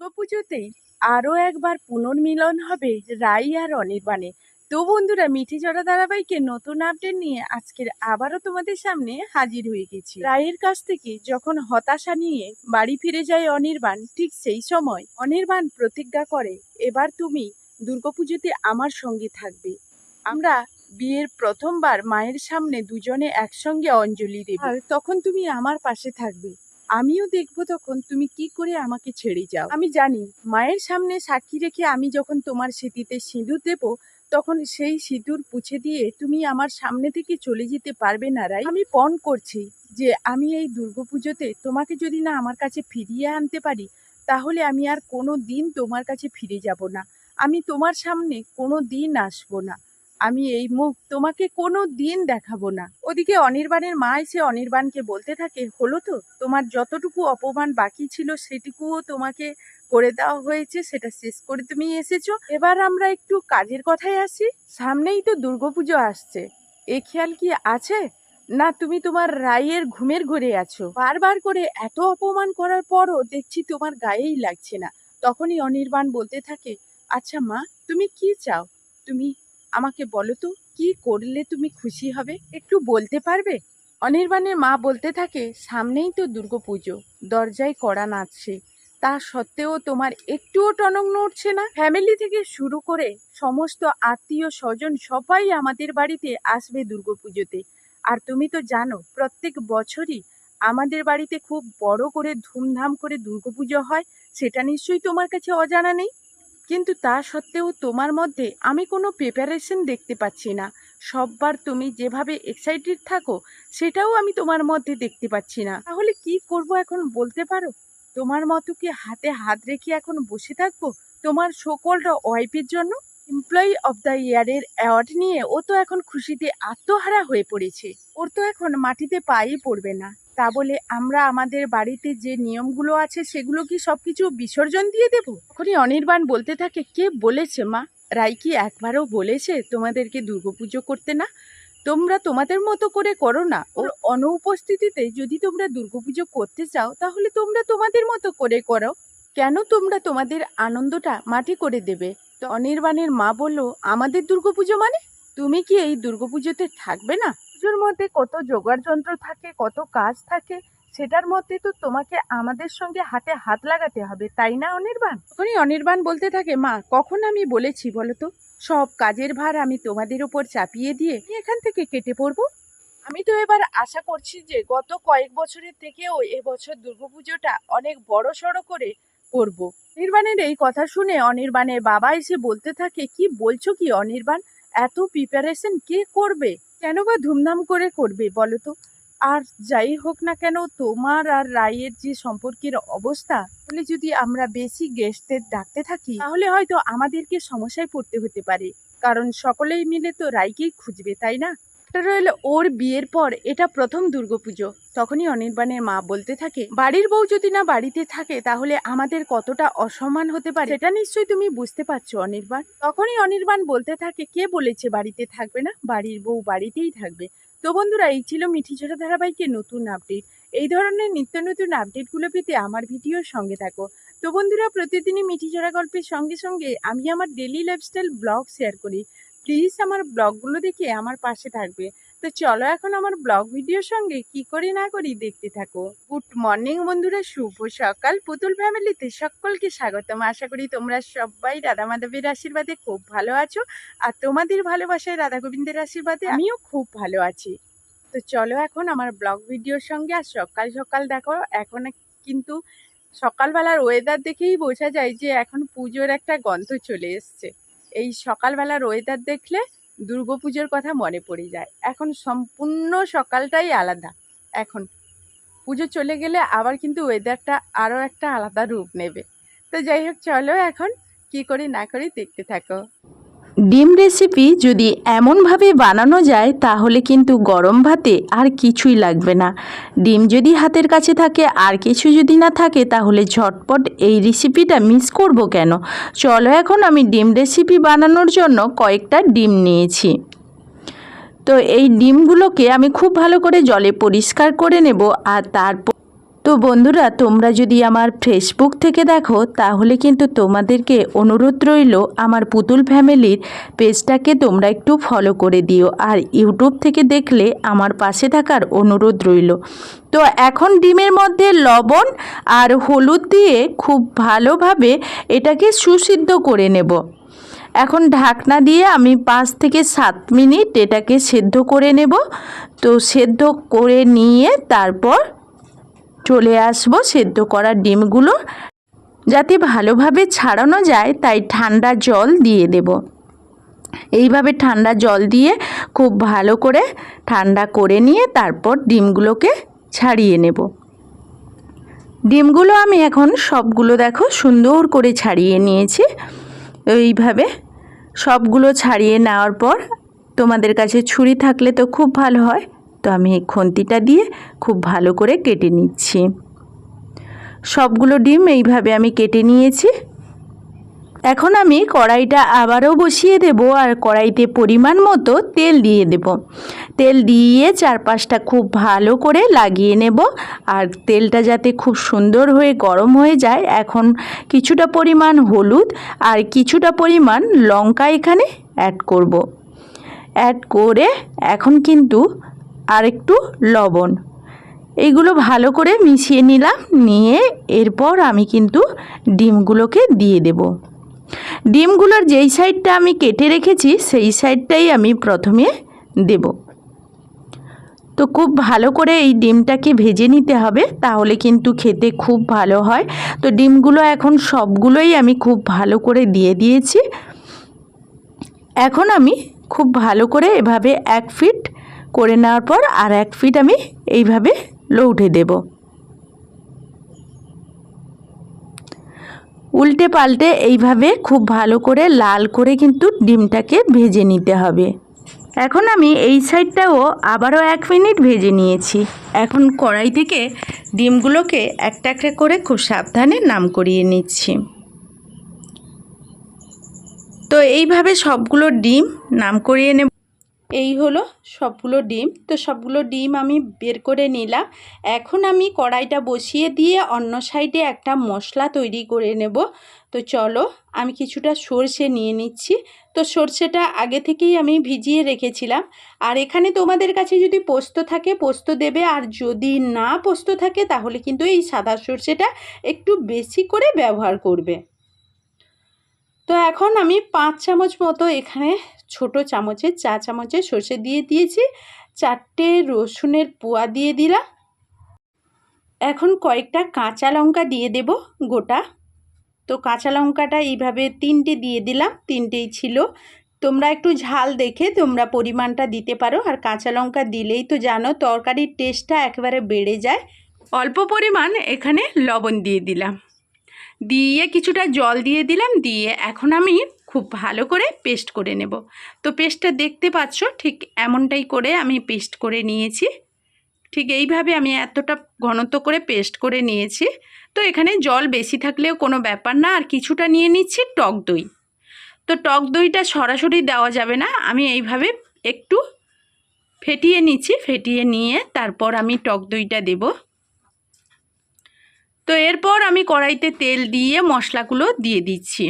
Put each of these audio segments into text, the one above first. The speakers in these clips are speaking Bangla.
দুর্গাপুজোতেই আরও একবার পুনর্মিলন হবে রাই আর অনির্বাণে তো বন্ধুরা, মিঠি জড়া ধারাবাহিকে নতুন আপডেট নিয়ে আজকের আবারও তোমাদের সামনে হাজির হয়ে গেছি। রায়ের কাছ থেকে যখন হতাশা নিয়ে বাড়ি ফিরে যায় অনির্বাণ ঠিক সেই সময় অনির্বাণ প্রতিজ্ঞা করে, এবার তুমি দুর্গাপুজোতে আমার সঙ্গে থাকবে। আমরা বিয়ের প্রথমবার মায়ের সামনে দুজনে একসঙ্গে অঞ্জলি দেব। আর তখন তুমি আমার পাশে থাকবে। আমিও দেখব তখন তুমি কি করে আমাকে ছেড়ে যাও। আমি জানি, মায়ের সামনে সাক্ষী রেখে আমি যখন তোমার স্মৃতিতে সিঁদুর দেব, তখন সেই সিঁদুর পুছে দিয়ে তুমি আমার সামনে থেকে চলে যেতে পারবে না, রাই। আমি পণ করছি যে আমি এই দুর্গাপুজোতে তোমাকে যদি না আমার কাছে ফিরিয়ে আনতে পারি, তাহলে আমি আর কোনো দিন তোমার কাছে ফিরে যাব না। আমি তোমার সামনে কোনো দিন আসব না। আমি এই মুখ তোমাকে কোনো দিন দেখাবো না। ওদিকে অনির্বাণের মা এসে অনির্বাণকে বলতে থাকে, হলো তো, তোমার যতটুকু অপমান বাকি ছিল সেটুকুও তোমাকে করে দেওয়া হয়েছে, সেটা শেষ করে তুমি এসেছ। এবার আমরা একটু কাজের কথায় আসি। সামনেই তো দুর্গাপুজো আসছে। এ খেয়াল কি আছে? না, তুমি তোমার রায়ের ঘুমের ঘরে আছো। বারবার করে এত অপমান করার পরও দেখছি তোমার গায়েই লাগছে না। তখনই অনির্বাণ বলতে থাকে আচ্ছা মা, তুমি কি চাও? তুমি আমাকে বলো তো, কি করলে তুমি খুশি হবে? একটু বলতে পারবে? অনির্বাণের মা বলতে থাকে, সামনেই তো দুর্গাপুজো দরজায় কড়া নাচছে। তা সত্ত্বেও তোমার একটুও টনক নড়ছে না? ফ্যামিলি থেকে শুরু করে সমস্ত আত্মীয় স্বজন সবাই আমাদের বাড়িতে আসবে দুর্গাপুজোতে আর তুমি তো জানো, প্রত্যেক বছরই আমাদের বাড়িতে খুব বড় করে ধুমধাম করে দুর্গাপুজো হয়, সেটা নিশ্চয়ই তোমার কাছে অজানা নেই? কিন্তু তা সত্ত্বেও তোমার মধ্যে আমি কোনো প্রিপারেশন দেখতে পাচ্ছি না। সববার তুমি যেভাবে এক্সাইটেড থাকো, সেটাও আমি তোমার মধ্যে দেখতে পাচ্ছি না। তাহলে কি করব এখন বলতে পারো? তোমার মতো কি হাতে হাত রেখে এখন বসে থাকব? তোমার সকলটা ওয়াইফের জন্য? এমপ্লয়ি অফ দ্য ইয়ারের অ্যাওয়ার্ড নিয়ে ও তো এখন খুশিতে আত্মহারা হয়ে পড়েছে। ওর তো এখন মাটিতে পাই পড়বে না। তা বলে আমরা আমাদের বাড়িতে যে নিয়মগুলো আছে সেগুলো কি সবকিছু বিসর্জন দিয়ে দেবো? তখনই অনির্বাণ বলতে থাকে, কে বলেছে মা? রাই কি একবারও বলেছে তোমাদেরকে দুর্গাপুজো করতে না? তোমরা তোমাদের মতো করে করো না। ওর অনুপস্থিতিতে যদি তোমরা দুর্গাপুজো করতে চাও, তাহলে তোমরা তোমাদের মতো করে করো। কেন তোমরা তোমাদের আনন্দটা মাটি করে দেবে? তো অনির্বাণের মা বলল, আমাদের দুর্গাপুজো মানে? তুমি কি এই দুর্গাপুজোতে থাকবে না? পুজোর মধ্যে কত জোগাড় যন্ত্র থাকে কত কাজ থাকে সেটার মধ্যে তো তোমাকে আমাদের সঙ্গে হাতে হাত লাগাতে হবে তাই না অনির্বাণ? তখনই অনির্বাণ বলতে থাকে মা কখন আমি বলেছি বলো তো? সব কাজের ভার আমি তোমাদের উপর চাপিয়ে দিয়ে এখান থেকে কেটে পড়ব? আমি তো এবার আশা করছি যে গত কয়েক বছরের থেকেও এবছর দুর্গাপুজোটা অনেক বড় সড়ো করে করব। নির্বাণের এই কথা শুনে অনির্বাণের বাবা এসে বলতে থাকে কি বলছো কি অনির্বাণ? এত প্রিপারেশন কে করবে? কেন বা ধুমধাম করে করবে বলো তো? আর যাই হোক না কেন, তোমার আর রায়ের যে সম্পর্কের অবস্থা, তাহলে যদি আমরা বেশি গেস্টদের ডাকতে থাকি, তাহলে হয়তো আমাদেরকে সমস্যায় পড়তে হতে পারে। কারণ সকলেই মিলে তো রায়কেই খুঁজবে, তাই না? এটা রইল, ওর বিয়ের পর এটা প্রথম দুর্গাপুজো। তখনই অনির্বাণের মা বলতে থাকে, বাড়ির বউ যদি না বাড়িতে থাকে, তাহলে আমাদের কতটা অসম্মান হতে পারে? সেটা নিশ্চয়ই তুমি বুঝতে পারছ, অনির্বাণ। তখনই অনির্বাণ বলতে থাকে, কে বলেছে বাড়িতে থাকবে না? বাড়ির বউ বাড়িতেই থাকবে। তো বন্ধুরা, এই ছিল মিঠি ছোটা ধারাবাহিকের নতুন আপডেট এই ধরনের নিত্য নতুন আপডেটগুলো পেতে আমার ভিডিওর সঙ্গে থাকো। তো বন্ধুরা, প্রতিদিনই মিঠি চড়া গল্পের সঙ্গে সঙ্গে আমি আমার ডেলি লাইফস্টাইল ব্লগ শেয়ার করি। প্লিজ আমার ব্লগগুলো দেখে আমার পাশে থাকবে। তো চলো এখন আমার ব্লগ ভিডিওর সঙ্গে কি করি না করি দেখতে থাকো। গুড মর্নিং বন্ধুরা, শুভ সকাল। পুতুল ফ্যামিলিতে সকলকে স্বাগতম। আশা করি তোমরা সবাই রাধা মাধবের আশীর্বাদে খুব ভালো আছো। আর তোমাদের ভালোবাসায় রাধা গোবিন্দের আশীর্বাদে আমিও খুব ভালো আছি। তো চলো এখন আমার ব্লগ ভিডিওর সঙ্গে, আর সকাল সকাল দেখো, এখন কিন্তু সকালবেলার ওয়েদার দেখেই বোঝা যায় যে এখন পুজোর একটা গন্ধ চলে এসছে। এই সকালবেলার ওয়েদার দেখলে দুর্গাপুজোর কথা মনে পড়ে যায়। এখন সম্পূর্ণ সকালটাই আলাদা। এখন পুজো চলে গেলে আবার কিন্তু ওয়েদারটা আরও একটা আলাদা রূপ নেবে। তো যাই হোক, চলো এখন কি করি না করি দেখতে থাকো। ডিম রেসিপি যদি এমনভাবে বানানো যায়, তাহলে কিন্তু গরম ভাতে আর কিছুই লাগবে না। ডিম যদি হাতের কাছে থাকে, আর কিছু যদি না থাকে, তাহলে ঝটপট এই রেসিপিটা মিস করব কেন? চলো এখন আমি ডিম রেসিপি বানানোর জন্য কয়েকটা ডিম নিয়েছি। তো এই ডিমগুলোকে আমি খুব ভালো করে জলে পরিষ্কার করে নেব, আর তারপর তো বন্ধুরা, তোমরা যদি আমার ফেসবুক থেকে দেখো, তাহলে কিন্তু তোমাদেরকে অনুরোধ রইল আমার পুতুল ফ্যামিলির পেজটাকে তোমরা একটু ফলো করে দিও আর ইউটিউব থেকে দেখলে আমার পাশে থাকার অনুরোধ রইল। তো এখন ডিমের মধ্যে লবণ আর হলুদ দিয়ে খুব ভালোভাবে এটাকে সুসিদ্ধ করে নেব। এখন ঢাকনা দিয়ে আমি পাঁচ থেকে সাত মিনিট এটাকে সেদ্ধ করে নেব। তো সেদ্ধ করে নিয়ে তারপর চলে আসব সেদ্ধ করা ডিমগুলো। যাতে ভালোভাবে ছাড়ানো যায়, তাই ঠান্ডা জল দিয়ে দেব। এইভাবে ঠান্ডা জল দিয়ে খুব ভালো করে ঠান্ডা করে নিয়ে তারপর ডিমগুলোকে ছাড়িয়ে নেব। ডিমগুলো আমি এখন সবগুলো দেখো সুন্দর করে ছাড়িয়ে নিয়েছি। এইভাবে সবগুলো ছাড়িয়ে নেওয়ার পর তোমাদের কাছে ছুরি থাকলে তো খুব ভালো হয়। তো আমি খুন্তিটা দিয়ে খুব ভালো করে কেটে নিচ্ছি। সবগুলো ডিম এইভাবে আমি কেটে নিয়েছি। এখন আমি কড়াইটা আবারও বসিয়ে দেব আর কড়াইতে পরিমাণ মতো তেল দিয়ে দেব। তেল দিয়ে চারপাশটা খুব ভালো করে লাগিয়ে নেব আর তেলটা যাতে খুব সুন্দর হয়ে গরম হয়ে যায়, এখন কিছুটা পরিমাণ হলুদ আর কিছুটা পরিমাণ লঙ্কা এখানে অ্যাড করব। অ্যাড করে এখন কিন্তু আর একটু লবণ। এইগুলো ভালো করে মিশিয়ে নিলাম, নিয়ে এরপর আমি কিন্তু ডিমগুলোকে দিয়ে দেব। ডিমগুলোর যেই সাইডটা আমি কেটে রেখেছি, সেই সাইডটাই আমি প্রথমে দেব। তো খুব ভালো করে এই ডিমটাকে ভেজে নিতে হবে, তাহলে কিন্তু খেতে খুব ভালো হয়। তো ডিমগুলো এখন সবগুলোই আমি খুব ভালো করে দিয়ে দিয়েছি। এখন আমি খুব ভালো করে এভাবে এক ফিট করে নেওয়ার পর আর এক ফিট আমি এইভাবে লৌটে দেব। উল্টে পাল্টে এইভাবে খুব ভালো করে লাল করে কিন্তু ডিমটাকে ভেজে নিতে হবে। এখন আমি এই সাইডটাও আবারও এক মিনিট ভেজে নিয়েছি। এখন কড়াই থেকে ডিমগুলোকে একটা একটা করে খুব সাবধানে নাম করিয়ে নিচ্ছি। তো এইভাবে সবগুলো ডিম নাম করিয়ে নেব। এই হলো সবগুলো ডিম। তো সবগুলো ডিম আমি বের করে নিলাম। এখন আমি কড়াইটা বসিয়ে দিয়ে অন্য সাইডে একটা মশলা তৈরি করে নেব। তো চলো, আমি কিছুটা সর্ষে নিয়ে নিচ্ছি। তো সর্ষেটা আগে থেকেই আমি ভিজিয়ে রেখেছিলাম। আর এখানে তোমাদের কাছে যদি পোস্ত থাকে, পোস্ত দেবে। আর যদি না পোস্ত থাকে, তাহলে কিন্তু এই সাদা সর্ষেটা একটু বেশি করে ব্যবহার করবে। তো এখন আমি পাঁচ চামচ মতো এখানে ছোট চামচের চা চামচে সর্ষে দিয়ে দিয়েছি। চারটে রসুনের পোয়া দিয়ে দিলাম। এখন কয়েকটা কাঁচা লঙ্কা দিয়ে দেব গোটা। তো কাঁচা লঙ্কাটা এইভাবে তিনটে দিয়ে দিলাম, তিনটেই ছিল। তোমরা একটু ঝাল দেখে তোমরা পরিমাণটা দিতে পারো। আর কাঁচা লঙ্কা দিলেই তো জানো, তরকারির টেস্টটা একেবারে বেড়ে যায়। অল্প পরিমাণ এখানে লবণ দিয়ে দিলাম। দিয়ে কিছুটা জল দিয়ে দিলাম। দিয়ে এখন আমি খুব ভালো করে পেস্ট করে নেব। তো পেস্টটা দেখতে পাচ্ছ, ঠিক এমনটাই করে আমি পেস্ট করে নিয়েছি। ঠিক এইভাবে আমি এতটা ঘনত্ব করে পেস্ট করে নিয়েছি। তো এখানে জল বেশি থাকলেও কোনো ব্যাপার না, আর কিছুটা নিয়ে নিচ্ছি টক দই। তো টক দইটা সরাসরি দেওয়া যাবে না, আমি এইভাবে একটু ফেটিয়ে নিচ্ছি, ফেটিয়ে নিয়ে তারপর আমি টক দইটা দেবো। তো এরপর আমি কড়াইতে তেল দিয়ে মশলাগুলো দিয়ে দিচ্ছি।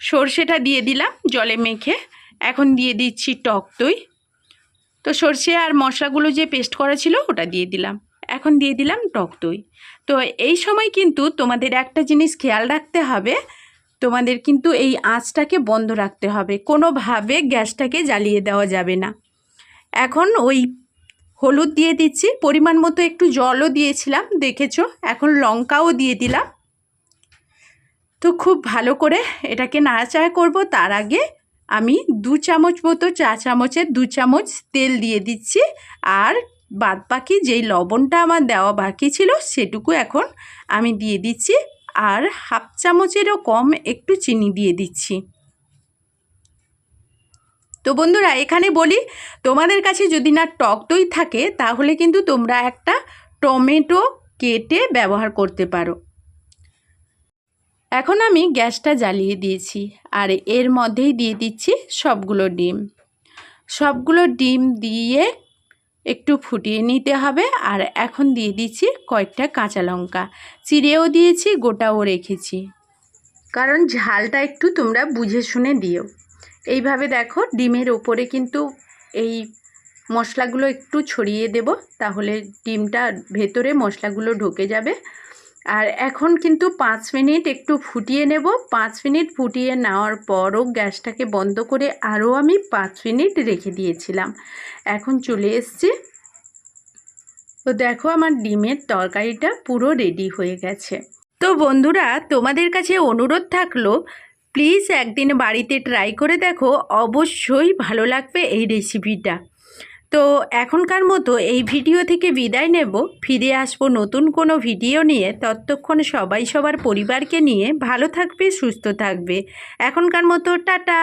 সর্ষেটা দিয়ে দিলাম জলে মেখে। এখন দিয়ে দিচ্ছি টক দই। তো সর্ষে আর মশলাগুলো যে পেস্ট করা ছিল ওটা দিয়ে দিলাম। এখন দিয়ে দিলাম টক দই। তো এই সময় কিন্তু তোমাদের একটা জিনিস খেয়াল রাখতে হবে, তোমাদের কিন্তু এই আঁচটাকে বন্ধ রাখতে হবে। কোনোভাবে গ্যাসটাকে জ্বালিয়ে দেওয়া যাবে না। এখন ওই হলুদ দিয়ে দিচ্ছি, পরিমাণ মতো একটু জলও দিয়েছিলাম, দেখেছ? এখন লঙ্কাও দিয়ে দিলাম। তো খুব ভালো করে এটাকে নাড়াচাড়া করব। তার আগে আমি দু চামচ মতো, চা চামচের দু চামচ তেল দিয়ে দিচ্ছি। আর বাদ বাকি যেই লবণটা আমার দেওয়া বাকি ছিল, সেটুকু এখন আমি দিয়ে দিচ্ছি। আর হাফ চামচেরও কম একটু চিনি দিয়ে দিচ্ছি। তো বন্ধুরা, এখানে বলি, তোমাদের কাছে যদি না টক দই থাকে, তাহলে কিন্তু তোমরা একটা টমেটো কেটে ব্যবহার করতে পারো। এখন আমি গ্যাসটা জ্বালিয়ে দিয়েছি আর এর মধ্যেই দিয়ে দিচ্ছি সবগুলো ডিম। সবগুলো ডিম দিয়ে একটু ফুটিয়ে নিতে হবে আর এখন দিয়ে দিচ্ছি কয়েকটা কাঁচা লঙ্কা। চিড়েও দিয়েছি, গোটাও রেখেছি। কারণ ঝালটা একটু তোমরা বুঝে শুনে দিও। এইভাবে দেখো ডিমের ওপরে কিন্তু এই মশলাগুলো একটু ছড়িয়ে দেব, তাহলে ডিমটা ভেতরে মশলাগুলো ঢুকে যাবে। আর এখন কিন্তু পাঁচ মিনিট একটু ফুটিয়ে নেব। পাঁচ মিনিট ফুটিয়ে নেওয়ার পরও গ্যাসটাকে বন্ধ করে আরও আমি পাঁচ মিনিট রেখে দিয়েছিলাম। এখন চলে এসছে। তো দেখো আমার ডিমের তরকারিটা পুরো রেডি হয়ে গেছে। তো বন্ধুরা, তোমাদের কাছে অনুরোধ থাকল, প্লিজ একদিন বাড়িতে ট্রাই করে দেখো। অবশ্যই ভালো লাগবে এই রেসিপিটা। তো এখনকার মতো এই ভিডিও থেকে বিদায় নেব। ফিরে আসব নতুন কোনো ভিডিও নিয়ে। ততক্ষণ সবাই সবার পরিবারকে নিয়ে ভালো থাকবে, সুস্থ থাকবে। এখনকার মতো টাটা!